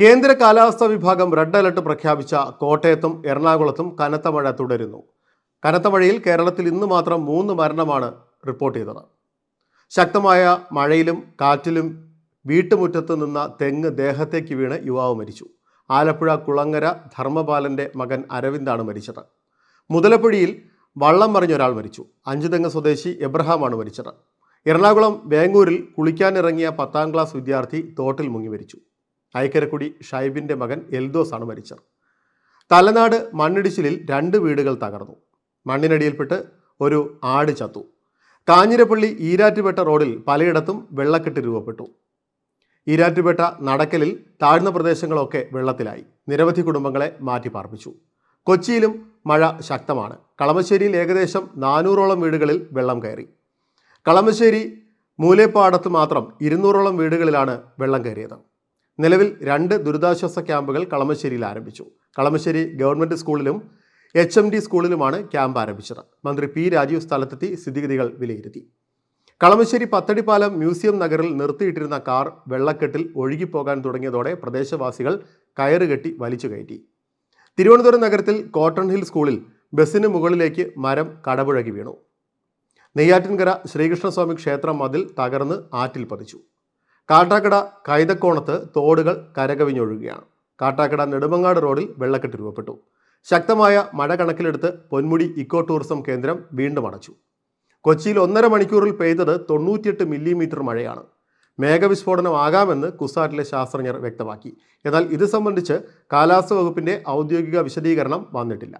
കേന്ദ്ര കാലാവസ്ഥാ വിഭാഗം റെഡ് അലർട്ട് പ്രഖ്യാപിച്ച കോട്ടയത്തും എറണാകുളത്തും കനത്ത മഴ തുടരുന്നു. കനത്ത മഴയിൽ കേരളത്തിൽ ഇന്ന് മാത്രം മൂന്ന് മരണമാണ് റിപ്പോർട്ട് ചെയ്തത്. ശക്തമായ മഴയിലും കാറ്റിലും വീട്ടുമുറ്റത്ത് നിന്ന തെങ്ങ് ദേഹത്തേക്ക് വീണ് യുവാവ് മരിച്ചു. ആലപ്പുഴ കുളങ്ങര ധർമ്മപാലന്റെ മകൻ അരവിന്ദാണ് മരിച്ചത്. മുതലപ്പുഴയിൽ വള്ളം മറിഞ്ഞ ഒരാൾ മരിച്ചു. അഞ്ചുതെങ്ങ് സ്വദേശി എബ്രഹാമാണ് മരിച്ചത്. എറണാകുളം വേങ്ങൂരിൽ കുളിക്കാനിറങ്ങിയ പത്താം ക്ലാസ് വിദ്യാർത്ഥി തോട്ടിൽ മുങ്ങി മരിച്ചു. ഐക്കരക്കുടി ഷൈബിന്റെ മകൻ എൽദോസ് ആണ് മരിച്ചത്. തലനാട് മണ്ണിടിച്ചിലിൽ രണ്ട് വീടുകൾ തകർന്നു. മണ്ണിനടിയിൽപ്പെട്ട് ഒരു ആട് ചത്തു. കാഞ്ഞിരപ്പള്ളി ഈരാറ്റുപേട്ട റോഡിൽ പലയിടത്തും വെള്ളക്കെട്ട് രൂപപ്പെട്ടു. ഈരാറ്റുപേട്ട നടക്കലിൽ താഴ്ന്ന പ്രദേശങ്ങളൊക്കെ വെള്ളത്തിലായി. നിരവധി കുടുംബങ്ങളെ മാറ്റി പാർപ്പിച്ചു കൊച്ചിയിലും മഴ ശക്തമാണ്. കളമശ്ശേരിയിൽ ഏകദേശം നാനൂറോളം വീടുകളിൽ വെള്ളം കയറി. കളമശ്ശേരി മൂലേപ്പാടത്ത് മാത്രം ഇരുന്നൂറോളം വീടുകളിലാണ് വെള്ളം കയറിയത്. നിലവിൽ രണ്ട് ദുരിതാശ്വാസ ക്യാമ്പുകൾ കളമശ്ശേരിയിൽ ആരംഭിച്ചു. കളമശ്ശേരി ഗവൺമെന്റ് സ്കൂളിലും എച്ച് എം ഡി സ്കൂളിലുമാണ് ക്യാമ്പ് ആരംഭിച്ചത്. മന്ത്രി പി രാജീവ് സ്ഥലത്തെത്തി സ്ഥിതിഗതികൾ വിലയിരുത്തി. കളമശ്ശേരി പത്തടിപ്പാലം മ്യൂസിയം നഗറിൽ നിർത്തിയിട്ടിരുന്ന കാർ വെള്ളക്കെട്ടിൽ ഒഴുകിപ്പോകാൻ തുടങ്ങിയതോടെ പ്രദേശവാസികൾ കയറുകെട്ടി വലിച്ചു കയറ്റി. തിരുവനന്തപുരം നഗരത്തിൽ കോട്ടൺ ഹിൽ സ്കൂളിൽ ബസ്സിന് മുകളിലേക്ക് മരം കടപുഴകി വീണു. നെയ്യാറ്റിൻകര ശ്രീകൃഷ്ണസ്വാമി ക്ഷേത്രം മതിൽ തകർന്ന് ആറ്റിൽ പതിച്ചു. കാട്ടാക്കട കൈതക്കോണത്ത് തോടുകൾ കരകവിഞ്ഞൊഴുകുകയാണ്. കാട്ടാക്കട നെടുമങ്ങാട് റോഡിൽ വെള്ളക്കെട്ട് രൂപപ്പെട്ടു. ശക്തമായ മഴ കണക്കിലെടുത്ത് പൊന്മുടി ഇക്കോ ടൂറിസം കേന്ദ്രം വീണ്ടും അടച്ചു. കൊച്ചിയിൽ ഒന്നര മണിക്കൂറിൽ പെയ്തത് തൊണ്ണൂറ്റിയെട്ട് മില്ലിമീറ്റർ മഴയാണ്. മേഘവിസ്ഫോടനമാകാമെന്ന് കുസാറ്റിലെ ശാസ്ത്രജ്ഞർ വ്യക്തമാക്കി. എന്നാൽ ഇത് സംബന്ധിച്ച് കാലാവസ്ഥ വകുപ്പിന്റെ ഔദ്യോഗിക വിശദീകരണം വന്നിട്ടില്ല.